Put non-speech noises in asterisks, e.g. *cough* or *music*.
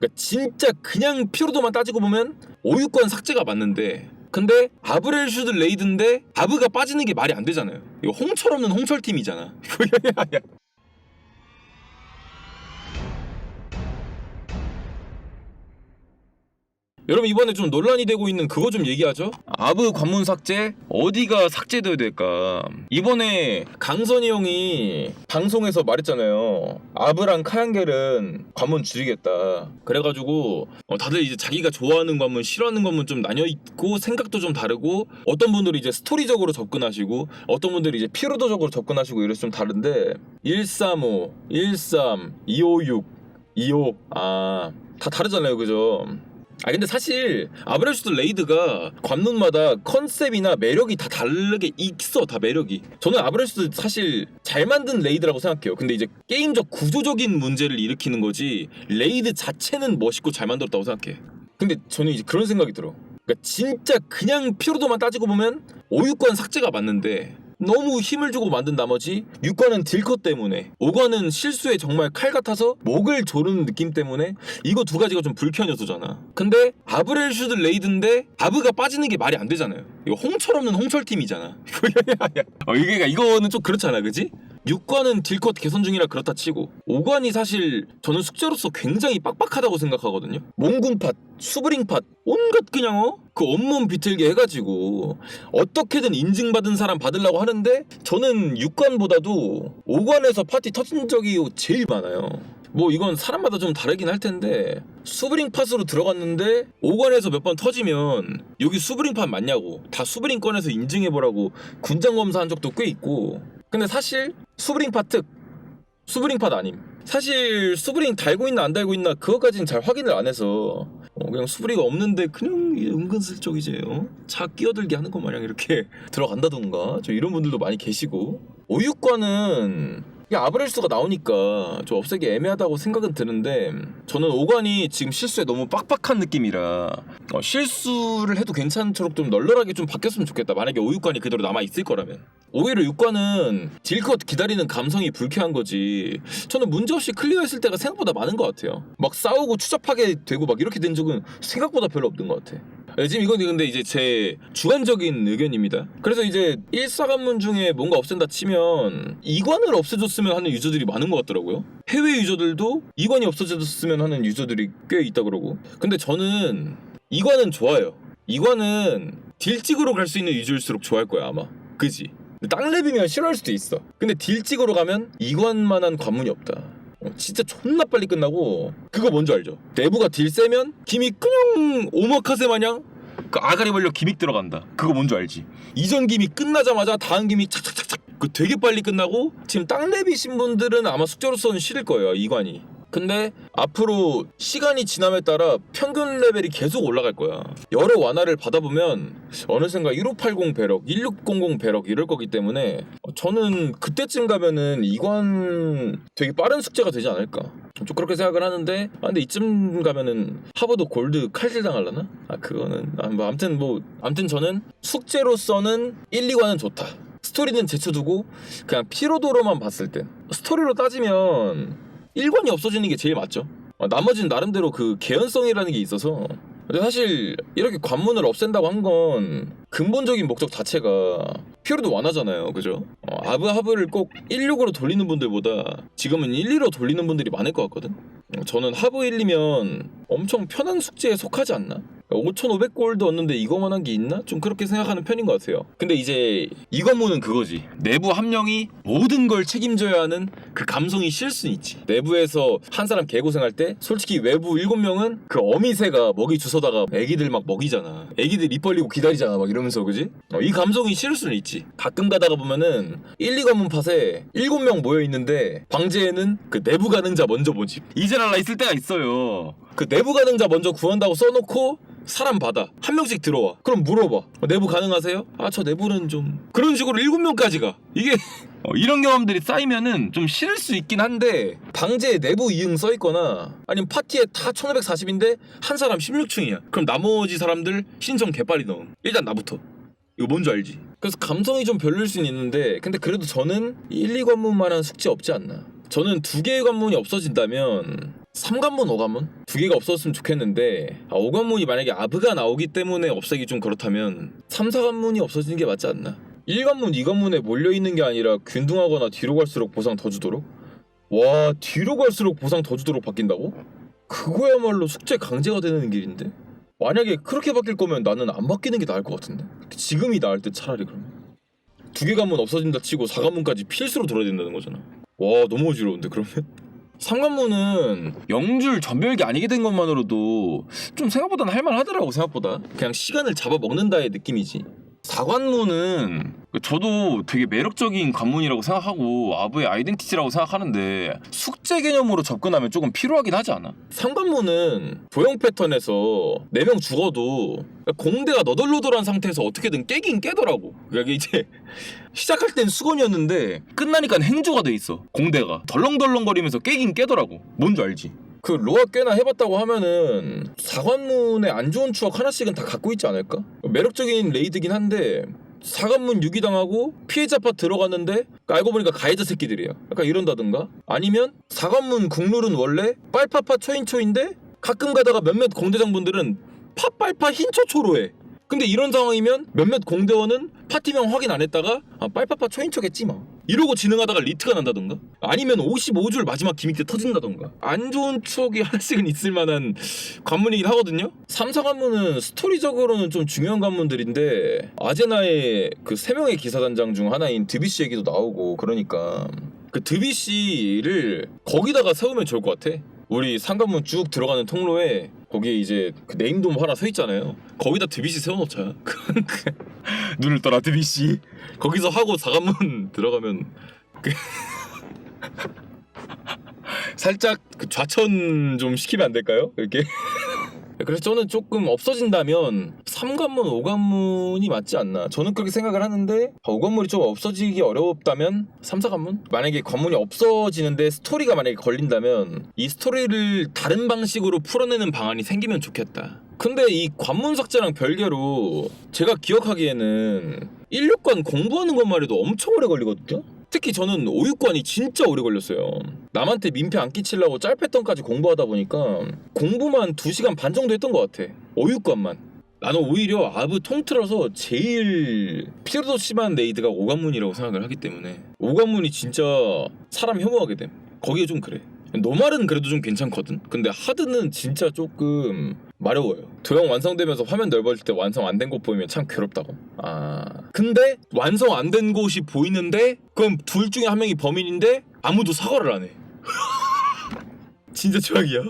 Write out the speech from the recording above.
그러니까 진짜 그냥 피로도만 따지고 보면 5, 6권 삭제가 맞는데 근데 아브렐 슈드 레이드인데 아브가 빠지는 게 말이 안 되잖아요. 이거 홍철 없는 홍철 팀이잖아. *laughs* 여러분 이번에 좀 논란이 되고 있는 그거 좀 얘기하죠. 아브 관문 삭제 어디가 삭제돼야 될까? 이번에 강선이 형이 방송에서 말했잖아요. 아브랑 카양겔은 관문 줄이겠다. 그래가지고 어, 다들 이제 자기가 좋아하는 관문, 싫어하는 관문 좀 나뉘어 있고 생각도 좀 다르고 어떤 분들이 이제 스토리적으로 접근하시고 어떤 분들이 이제 피로도적으로 접근하시고 이래서 좀 다른데 135, 13, 256, 25 아. 다 다르잖아요, 그죠? 아 근데 사실 아브레슈드 레이드가 관문마다 컨셉이나 매력이 다 다르게 있어 다 매력이. 저는 아브레슈드 사실 잘 만든 레이드라고 생각해요. 근데 이제 게임적 구조적인 문제를 일으키는 거지 레이드 자체는 멋있고 잘 만들었다고 생각해. 근데 저는 이제 그런 생각이 들어. 그러니까 진짜 그냥 피로도만 따지고 보면 5, 6권 삭제가 맞는데 너무 힘을 주고 만든 나머지 6관은 딜컷 때문에 5관은 실수에 정말 칼 같아서 목을 조르는 느낌 때문에 이거 두 가지가 좀 불쾌한 요소잖아. 근데 아브렐 슈드 레이드인데 아브가 빠지는 게 말이 안 되잖아요. 이거 홍철 없는 홍철 팀이잖아. *laughs* 어, 이게 이거는 좀 그렇잖아 그지? 6관은 딜컷 개선 중이라 그렇다 치고 5관이 사실 저는 숙제로서 굉장히 빡빡하다고 생각하거든요 몽군팟, 수브링팟 온갖 그냥 어? 그 온몸 비틀게 해가지고 어떻게든 인증받은 사람 받으려고 하는데 저는 6관보다도 5관에서 파티 터진 적이 제일 많아요 뭐 이건 사람마다 좀 다르긴 할 텐데 수브링 팟으로 들어갔는데 5관에서 몇 번 터지면 여기 수브링 팟 맞냐고 다 수브링 꺼내서 인증해보라고 군장 검사한 적도 꽤 있고 근데 사실 수브링 팟특 수브링 팟 아님 사실 수브링 달고 있나 안 달고 있나 그것까지는 잘 확인을 안 해서 어, 그냥 수브리가 없는데 그냥 은근슬쩍 이제 어? 차 끼어들게 하는 것 마냥 이렇게 *laughs* 들어간다던가 저 이런 분들도 많이 계시고 오육관은 이게 아브렐수가 나오니까 좀 없애기 애매하다고 생각은 드는데 저는 오관이 지금 실수에 너무 빡빡한 느낌이라 어, 실수를 해도 괜찮도록 좀 널널하게 좀 바뀌었으면 좋겠다. 만약에 오육관이 그대로 남아있을 거라면. 오히려 육관은 딜컷 기다리는 감성이 불쾌한 거지. 저는 문제없이 클리어했을 때가 생각보다 많은 것 같아요. 막 싸우고 추잡하게 되고 막 이렇게 된 적은 생각보다 별로 없는 것 같아 네, 지금 이건 근데 이제 제 주관적인 의견입니다. 그래서 이제 일사관문 중에 뭔가 없앤다 치면 이관을 없애줬으면 하는 유저들이 많은 것 같더라고요. 해외 유저들도 이관이 없어졌으면 하는 유저들이 꽤 있다 그러고. 근데 저는 이관은 좋아요. 이관은 딜찍으로 갈 수 있는 유저일수록 좋아할 거야 아마. 그지? 땅 랩이면 싫어할 수도 있어. 근데 딜찍으로 가면 이관만한 관문이 없다. 어, 진짜 존나 빨리 끝나고 그거 뭔지 알죠? 내부가 딜 세면 기믹 그냥 오마카세 마냥 그 아가리 벌려 기믹 들어간다 그거 뭔지 알지? 이전 기믹 끝나자마자 다음 기믹 착착착착 그 되게 빨리 끝나고 지금 땅랩이신 분들은 아마 숙제로서는 싫을 거예요 이관이 근데 앞으로 시간이 지남에 따라 평균 레벨이 계속 올라갈 거야. 여러 완화를 받아보면 어느샌가 1580 배럭, 1600 배럭 이럴 거기 때문에 저는 그때쯤 가면은 이관 되게 빠른 숙제가 되지 않을까. 좀 그렇게 생각을 하는데 아 근데 이쯤 가면은 하버드 골드 칼질 당할라나? 아 그거는 아, 뭐 아무튼 뭐 아무튼 저는 숙제로서는 1, 2관은 좋다. 스토리는 제쳐두고 그냥 피로도로만 봤을 땐 스토리로 따지면 1관이 없어지는 게 제일 맞죠. 어, 나머지는 나름대로 그 개연성이라는 게 있어서 근데 사실 이렇게 관문을 없앤다고 한 건 근본적인 목적 자체가 피로도 완화잖아요 그죠? 어, 아브 하브를 꼭 16으로 돌리는 분들보다 지금은 1, 2로 돌리는 분들이 많을 것 같거든 어, 저는 하브 1이면 엄청 편한 숙제에 속하지 않나? 5,500골드 얻는데 이거만 한 게 있나? 좀 그렇게 생각하는 편인 것 같아요. 근데 이제 이 관문은 그거지. 내부 한 명이 모든 걸 책임져야 하는 그 감성이 실 수는 있지. 내부에서 한 사람 개고생할 때 솔직히 외부 7명은 그 어미새가 먹이 주워다가 애기들 막 먹이잖아. 애기들 입 벌리고 기다리잖아. 막 이러면서 그지? 어, 이 감성이 실 수는 있지. 가끔 가다가 보면은 1, 2관문 팟에 7명 모여 있는데 방제에는 그 내부 가능자 먼저 모집. 이제랄라 있을 때가 있어요. 그 내부 가능자 먼저 구한다고 써놓고 사람 받아 한 명씩 들어와 그럼 물어봐 어, 내부 가능하세요? 아 저 내부는 좀 그런 식으로 일곱 명까지 가 이게 *laughs* 어, 이런 경험들이 쌓이면은 좀 싫을 수 있긴 한데 방제에 내부 이응 써 있거나 아니면 파티에 다 1540인데 한 사람 16층이야 그럼 나머지 사람들 신청 개빨리 넣음 일단 나부터 이거 뭔지 알지? 그래서 감성이 좀 별로일 수는 있는데 근데 그래도 저는 1, 2관문만한 숙제 없지 않나 저는 두 개의 관문이 없어진다면 삼관문, 오관문 두 개가 없었으면 좋겠는데 아, 오관문이 만약에 아브가 나오기 때문에 없애기 좀 그렇다면 삼사관문이 없어지는 게 맞지 않나? 1관문, 2관문에 몰려 있는 게 아니라 균등하거나 뒤로 갈수록 보상 더 주도록? 와 뒤로 갈수록 보상 더 주도록 바뀐다고? 그거야말로 숙제 강제가 되는 길인데? 만약에 그렇게 바뀔 거면 나는 안 바뀌는 게 나을 것 같은데? 지금이 나을 때 차라리 그러면 두 개 관문 없어진다 치고 4관문까지 필수로 들어야 된다는 거잖아 와 너무 어지러운데 그러면? 3관문은 영줄 전별기 아니게 된 것만으로도 좀 생각보다는 할만하더라고 생각보다 그냥 시간을 잡아먹는다의 느낌이지 4관문은 저도 되게 매력적인 관문이라고 생각하고 아부의 아이덴티티라고 생각하는데 숙제 개념으로 접근하면 조금 필요하긴 하지 않아? 3관문은 도형 패턴에서 4명 죽어도 공대가 너덜너덜한 상태에서 어떻게든 깨긴 깨더라고 그러니까 이제 *laughs* 시작할 땐 수건이었는데 끝나니까 행주가 돼 있어 공대가 덜렁덜렁거리면서 깨긴 깨더라고 뭔지 알지? 그 로아 꽤나 해봤다고 하면은 사관문의 안 좋은 추억 하나씩은 다 갖고 있지 않을까? 매력적인 레이드긴 한데 사관문 유기당하고 피해자파 들어갔는데 알고 보니까 가해자 새끼들이야 약간 이런다든가? 아니면 사관문 국룰은 원래 빨파파 초인초인데 가끔 가다가 몇몇 공대장분들은 팥빨파 흰초초로 해. 근데 이런 상황이면 몇몇 공대원은 파티명 확인 안 했다가 아 빨파파 초인초겠지 뭐 이러고 진행하다가 리트가 난다던가? 아니면 55줄 마지막 기믹 때 터진다던가? 안 좋은 추억이 *laughs* 하나씩은 있을 만한 관문이긴 하거든요? 3, 4관문은 스토리적으로는 좀 중요한 관문들인데 아제나의 그 세 명의 기사단장 중 하나인 드비시 얘기도 나오고 그러니까 그 드비시를 거기다가 세우면 좋을 것 같아. 우리 상관문 쭉 들어가는 통로에 거기에 이제 그 네임돔 하나 서 있잖아요. 거기다 드비시 세워놓자. *laughs* 눈을 떠라 드비시. 거기서 하고 사관문 *laughs* 들어가면 그 살짝 그 좌천 좀 시키면 안 될까요? 이렇게. 그래서 저는 조금 없어진다면 3관문, 5관문이 맞지 않나 저는 그렇게 생각을 하는데 5관문이 좀 없어지기 어렵다면 3, 4관문? 만약에 관문이 없어지는데 스토리가 만약에 걸린다면 이 스토리를 다른 방식으로 풀어내는 방안이 생기면 좋겠다 근데 이 관문 삭제랑 별개로 제가 기억하기에는 16관 공부하는 것만 해도 엄청 오래 걸리거든요? 특히 저는 5육관이 진짜 오래 걸렸어요. 남한테 민폐 안 끼치려고 짤패턴까지 공부하다 보니까 공부만 2시간 반 정도 했던 것 같아. 5육관만. 나는 오히려 아브 통틀어서 제일 피로도 심한 레이드가 5관문이라고 생각을 하기 때문에 5관문이 진짜 사람 혐오하게 됨. 거기에 좀 그래. 노말은 그래도 좀 괜찮거든. 근데 하드는 진짜 조금 마려워요. 도형 완성되면서 화면 넓어질 때 완성 안 된 곳 보이면 참 괴롭다고. 아. 근데 완성 안 된 곳이 보이는데 그럼 둘 중에 한 명이 범인인데 아무도 사과를 안 해. *laughs* 진짜 최악이야.